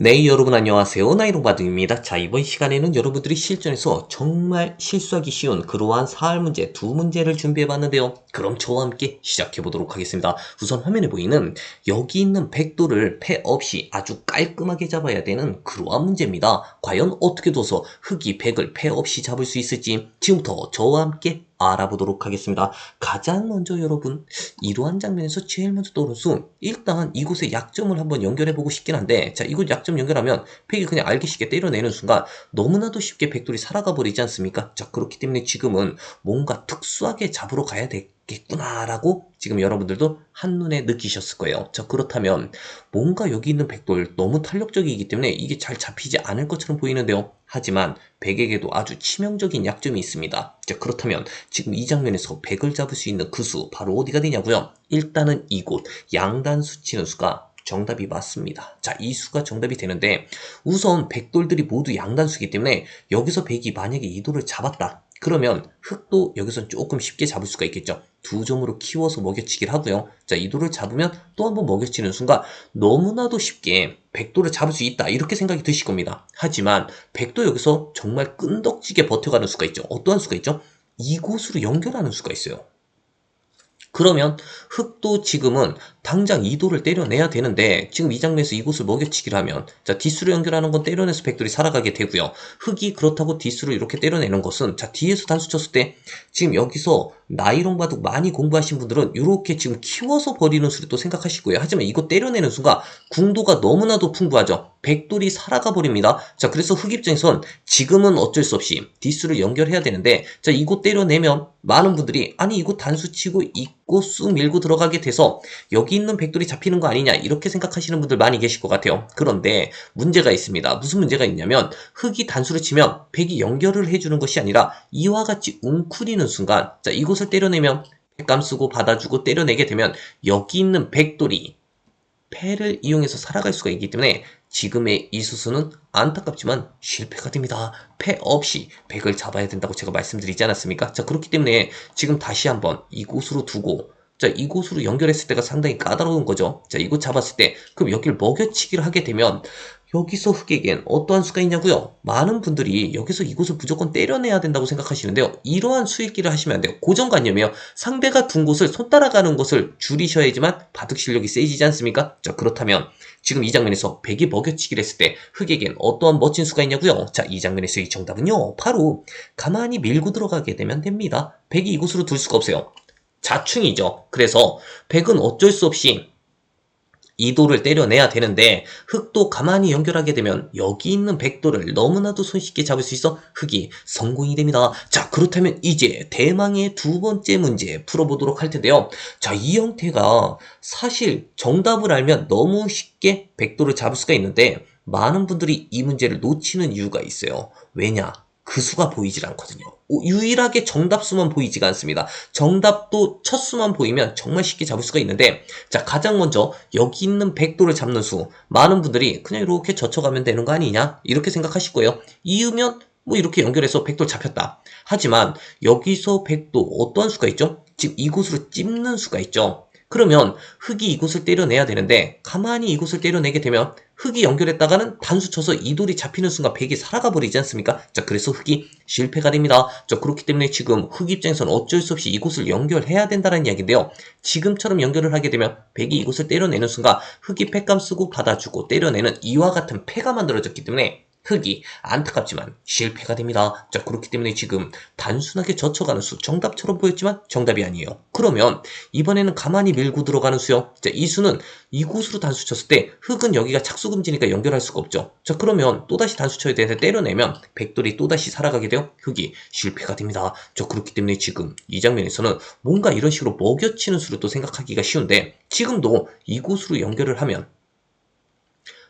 네, 여러분 안녕하세요. 나이롱바둥입니다. 자, 이번 시간에는 여러분들이 실전에서 정말 실수하기 쉬운 그러한 사활 문제 두 문제를 준비해 봤는데요. 그럼 저와 함께 시작해 보도록 하겠습니다. 우선 화면에 보이는 여기 있는 백도를 패 없이 아주 깔끔하게 잡아야 되는 그러한 문제입니다. 과연 어떻게 둬서 흑이 백을 패 없이 잡을 수 있을지 지금부터 저와 함께 알아보도록 하겠습니다. 가장 먼저 여러분 이러한 장면에서 제일 먼저 떠오르는 수 일단 이곳의 약점을 한번 연결해보고 싶긴 한데 자 이곳 약점 연결하면 팩이 그냥 알기 쉽게 때려내는 순간 너무나도 쉽게 백돌이 살아가 버리지 않습니까? 자 그렇기 때문에 지금은 뭔가 특수하게 잡으러 가야 되겠구나라고 지금 여러분들도 한눈에 느끼셨을 거예요. 자 그렇다면 뭔가 여기 있는 백돌 너무 탄력적이기 때문에 이게 잘 잡히지 않을 것처럼 보이는데요. 하지만 백에게도 아주 치명적인 약점이 있습니다. 자 그렇다면 지금 이 장면에서 백을 잡을 수 있는 그 수 바로 어디가 되냐고요? 일단은 이곳 양단 수치는 수가 정답이 맞습니다. 자, 이 수가 정답이 되는데 우선 백돌들이 모두 양단수이기 때문에 여기서 백이 만약에 이 돌을 잡았다. 그러면 흑도 여기서 조금 쉽게 잡을 수가 있겠죠. 두 점으로 키워서 먹여치기를 하고요. 자, 이 돌을 잡으면 또 한번 먹여치는 순간 너무나도 쉽게 백도를 잡을 수 있다. 이렇게 생각이 드실 겁니다. 하지만 백도 여기서 정말 끈덕지게 버텨가는 수가 있죠. 어떠한 수가 있죠? 이곳으로 연결하는 수가 있어요. 그러면 흑도 지금은 당장 이도를 때려내야 되는데 지금 이 장면에서 이곳을 먹여치기를 하면 자 뒷수로 연결하는 건 때려내서 백돌이 살아가게 되고요. 흑이 그렇다고 뒷수로 이렇게 때려내는 것은 자 뒤에서 단수 쳤을 때 지금 여기서 나이롱 바둑 많이 공부하신 분들은 이렇게 지금 키워서 버리는 수를 또 생각하시고요. 하지만 이거 때려내는 순간 궁도가 너무나도 풍부하죠. 백돌이 살아가 버립니다. 자 그래서 흑 입장에선 지금은 어쩔 수 없이 뒷수를 연결해야 되는데 자 이곳 때려내면 많은 분들이 아니 이곳 단수 치고 있고 쑥 밀고 들어가게 돼서 여기 있는 백돌이 잡히는 거 아니냐 이렇게 생각하시는 분들 많이 계실 것 같아요. 그런데 문제가 있습니다. 무슨 문제가 있냐면 흑이 단수를 치면 백이 연결을 해주는 것이 아니라 이와 같이 웅크리는 순간 자 이곳을 때려내면 백감 쓰고 받아주고 때려내게 되면 여기 있는 백돌이 패를 이용해서 살아갈 수가 있기 때문에 지금의 이 수수는 안타깝지만 실패가 됩니다. 패 없이 백을 잡아야 된다고 제가 말씀드리지 않았습니까? 자 그렇기 때문에 지금 다시 한번 이곳으로 두고 자 이곳으로 연결했을 때가 상당히 까다로운 거죠. 자 이곳 잡았을 때 그럼 여기를 먹여치기를 하게 되면 여기서 흑에겐 어떠한 수가 있냐고요? 많은 분들이 여기서 이곳을 무조건 때려내야 된다고 생각하시는데요. 이러한 수익기를 하시면 안 돼요. 고정관념이에요. 상대가 둔 곳을 손 따라가는 것을 줄이셔야지만 바둑 실력이 세지지 않습니까? 자 그렇다면 지금 이 장면에서 백이 먹여치기를 했을 때 흑에겐 어떠한 멋진 수가 있냐고요? 자 이 장면에서의 정답은요. 바로 가만히 밀고 들어가게 되면 됩니다. 백이 이곳으로 둘 수가 없어요. 자충이죠. 그래서 백은 어쩔 수 없이 이도를 때려내야 되는데 흑도 가만히 연결하게 되면 여기 있는 백도를 너무나도 손쉽게 잡을 수 있어 흑이 성공이 됩니다. 자 그렇다면 이제 대망의 두 번째 문제 풀어보도록 할 텐데요. 자 이 형태가 사실 정답을 알면 너무 쉽게 백도를 잡을 수가 있는데 많은 분들이 이 문제를 놓치는 이유가 있어요. 왜냐? 그 수가 보이질 않거든요. 오, 유일하게 정답수만 보이지가 않습니다. 정답도 첫 수만 보이면 정말 쉽게 잡을 수가 있는데 자 가장 먼저 여기 있는 백도를 잡는 수 많은 분들이 그냥 이렇게 젖혀가면 되는 거 아니냐 이렇게 생각하실 거예요. 이으면 뭐 이렇게 연결해서 백도 잡혔다. 하지만 여기서 백도 어떠한 수가 있죠? 지금 이곳으로 찝는 수가 있죠. 그러면 흑이 이곳을 때려내야 되는데 가만히 이곳을 때려내게 되면 흑이 연결했다가는 단수 쳐서 이 돌이 잡히는 순간 백이 살아가 버리지 않습니까? 자 그래서 흑이 실패가 됩니다. 자 그렇기 때문에 지금 흑 입장에서는 어쩔 수 없이 이곳을 연결해야 된다는 이야기인데요. 지금처럼 연결을 하게 되면 백이 이곳을 때려내는 순간 흑이 패감 쓰고 받아주고 때려내는 이와 같은 패가 만들어졌기 때문에 흑이 안타깝지만 실패가 됩니다. 자 그렇기 때문에 지금 단순하게 젖혀가는 수 정답처럼 보였지만 정답이 아니에요. 그러면 이번에는 가만히 밀고 들어가는 수요. 자이 수는 이곳으로 단수 쳤을 때 흑은 여기가 착수금지니까 연결할 수가 없죠. 자 그러면 또다시 단수 쳐야 되는데 때려내면 백돌이 또다시 살아가게 돼요. 흑이 실패가 됩니다. 자 그렇기 때문에 지금 이 장면에서는 뭔가 이런 식으로 먹여치는 수를 또 생각하기가 쉬운데 지금도 이곳으로 연결을 하면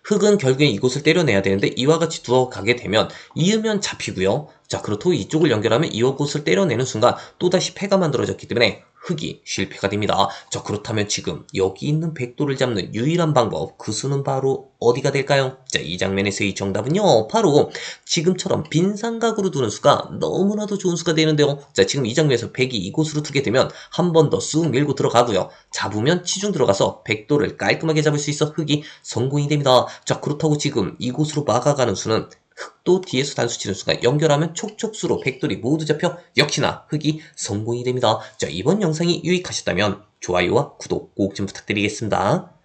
흑은 결국엔 이곳을 때려내야 되는데 이와 같이 두어 가게 되면 이으면 잡히고요. 자, 그렇다고 이쪽을 연결하면 이곳을 때려내는 순간 또다시 패가 만들어졌기 때문에 흑이 실패가 됩니다. 자, 그렇다면 지금 여기 있는 백도를 잡는 유일한 방법, 그 수는 바로 어디가 될까요? 자, 이 장면에서의 정답은요, 바로 지금처럼 빈 삼각으로 두는 수가 너무나도 좋은 수가 되는데요. 자, 지금 이 장면에서 백이 이곳으로 두게 되면 한 번 더 쑥 밀고 들어가고요. 잡으면 치중 들어가서 백도를 깔끔하게 잡을 수 있어 흑이 성공이 됩니다. 자, 그렇다고 지금 이곳으로 막아가는 수는 흑도 뒤에서 단수 치는 수가 연결하면 촉촉수로 백돌이 모두 잡혀 역시나 흑이 성공이 됩니다. 자, 이번 영상이 유익하셨다면 좋아요와 구독 꼭 좀 부탁드리겠습니다.